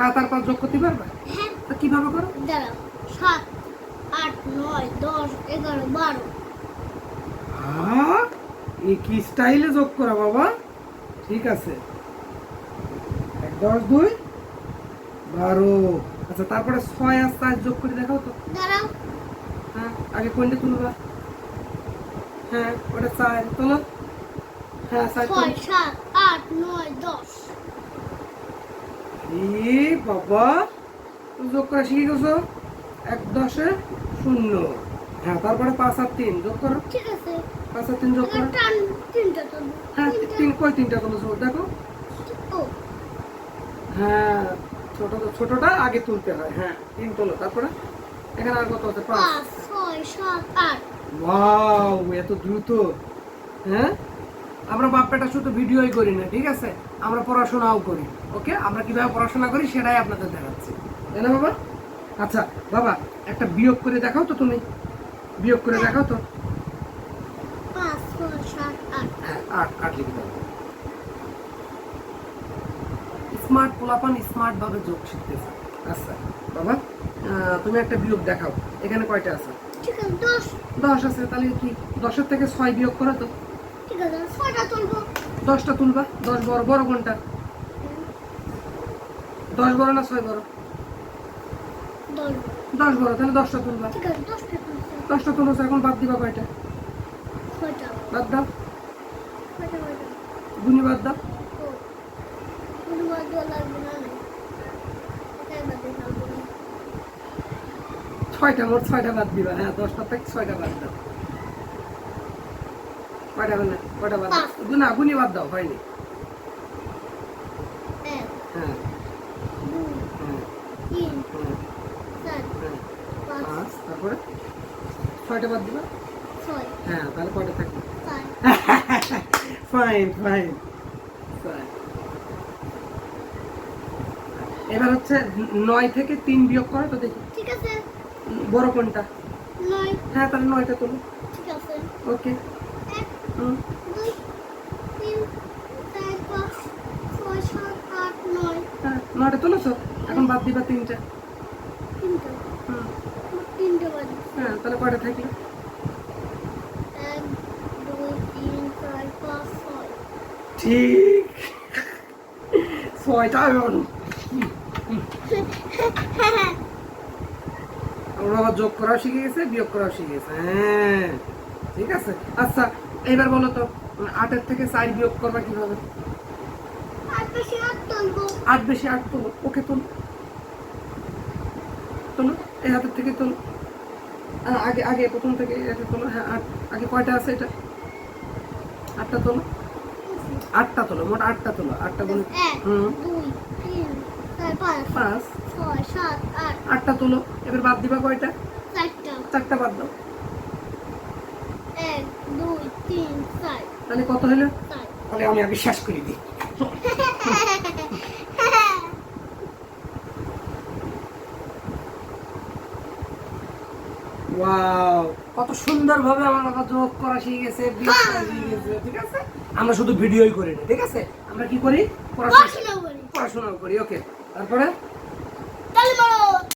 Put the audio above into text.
সাত আর পাঁচ যোগ করতে পারবে হ্যাঁ। তো কীভাবে করো? দাঁড়াও। সাত আট নয় দশ এগারো বারো। আহ, এ কি স্টাইলে যোগ করা বাবা। ঠিক আছে। এক দশ দুই বারো। আচ্ছা তারপরে ছয় আর চার যোগ করে দেখাও তো। দাঁড়াও। হ্যাঁ আগে কোনটা তুলবা হ্যাঁ ওটা চার তোলো। হ্যাঁ চার ছয় সাত আট নয় দশ। এ বাবা যোগ করা শিখে গেছো? এক দশে শূন্য। হ্যাঁ তারপরে পাঁচ আর তিন যোগ করো। ঠিক আছে। পাঁচ আর তিন যোগ করো। তিনটা হ্যাঁ তিন কই তিনটা তুলেছো দেখো? হ্যাঁ ছোট ছোটটা আগে তুলতে হয়। হ্যাঁ তিন তোলো তারপরে? এখানে আর কত আছে? পাঁচ ছয় সাত আট। ওয়াও এত দ্রুত। হ্যাঁ? আমরা বাপ্পাটা শুধু ভিডিওই করি না ঠিক আছে? আমরা পড়াশোনাও করি ওকে আমরা কীভাবে পড়াশোনা করি সেটাই আপনাদের দেখাচ্ছি। তাই না বাবা? আচ্ছা বাবা একটা বিয়োগ করে দেখাও তো তুমি। বিয়োগ করে দেখাও তো। আট। হ্যাঁ আট আট লিখে দাও। স্মার্ট পোলাপান স্মার্ট ভাবে যোগ শিখতেছে আচ্ছা বাবা তুমি একটা বিয়োগ দেখাও। এখানে কয়টা আছে? ঠিক আছে দশ। আছে তাহলে কি দশের থেকে ছয় বিয়োগ করো তো? ঠিক আছে দশটা তুলবা দশ বড় বড় কোনটা? দশ বড় না ছয় বড়? দশ বড়। তাহলে দশটা তুলবা। দশটা তুলেছো। এখন বাদ দিবা কয়টা? বাদ দাও। গুনি বাদ দাও। ছয়টা মোট ছয়টা বাদ দিবা। হ্যাঁ দশটা থেকে ছয়টা বাদ দাও। কয়টা হলে কয়টা বাদ। গুনা গুনি বাদ দাও হয়নি। হ্যাঁ হ্যাঁ হ্যাঁ। তারপরে? ছয়টা বাদ দিবা? হ্যাঁ তাহলে কয়টা থাকবে? ফাইন ফাইন এবার হচ্ছে নয় থেকে তিন বিয়োগ করো তো দেখি। ঠিক আছে। বড় কোনটা? নয়। হ্যাঁ তাহলে নয়টা তোলো। ঠিক আছে। ওকে নয়টা তুলেছো? এখন বাদ দিবা তিনটা। হ্যাঁ তাহলে কয়টা থাকল ঠিক। ছয়টা এখন। আমরা যোগ করাও শিখে গেছে বিয়োগ করাও শিখে গেছে। হ্যাঁ। ঠিক আছে? আচ্ছা এবার বলো তো আটের থেকে চার বিয়োগ করবা কীভাবে? আট বেশি আট তোলো ওকে তোলো। তোলো এই হাতের থেকে তোলো। আগে আগে প্রথম থেকে হাতে তোলো। হ্যাঁ আট আগে কয়টা আছে এটা? আটটা তোলো। আটটা তোলো মোট আটটা তোলো আটটা বলে হুম। পাঁচ পাঁচ। ছয় সাত আট। আটটা তোলো এবার বাদ দিবা কয়টা চারটা চারটা বাদ দাও এক দুই তিন চার তাহলে কত হলো? তাহলে আমি আগে শেষ করে দিই কত সুন্দরভাবে আমার বাবা যোগ করা শিখে গেছে ঠিক আছে? আমরা শুধু ভিডিওই করি না ঠিক আছে? আমরা কি করি? পড়াশোনা করি। পড়াশোনা করি ওকে। তারপরে?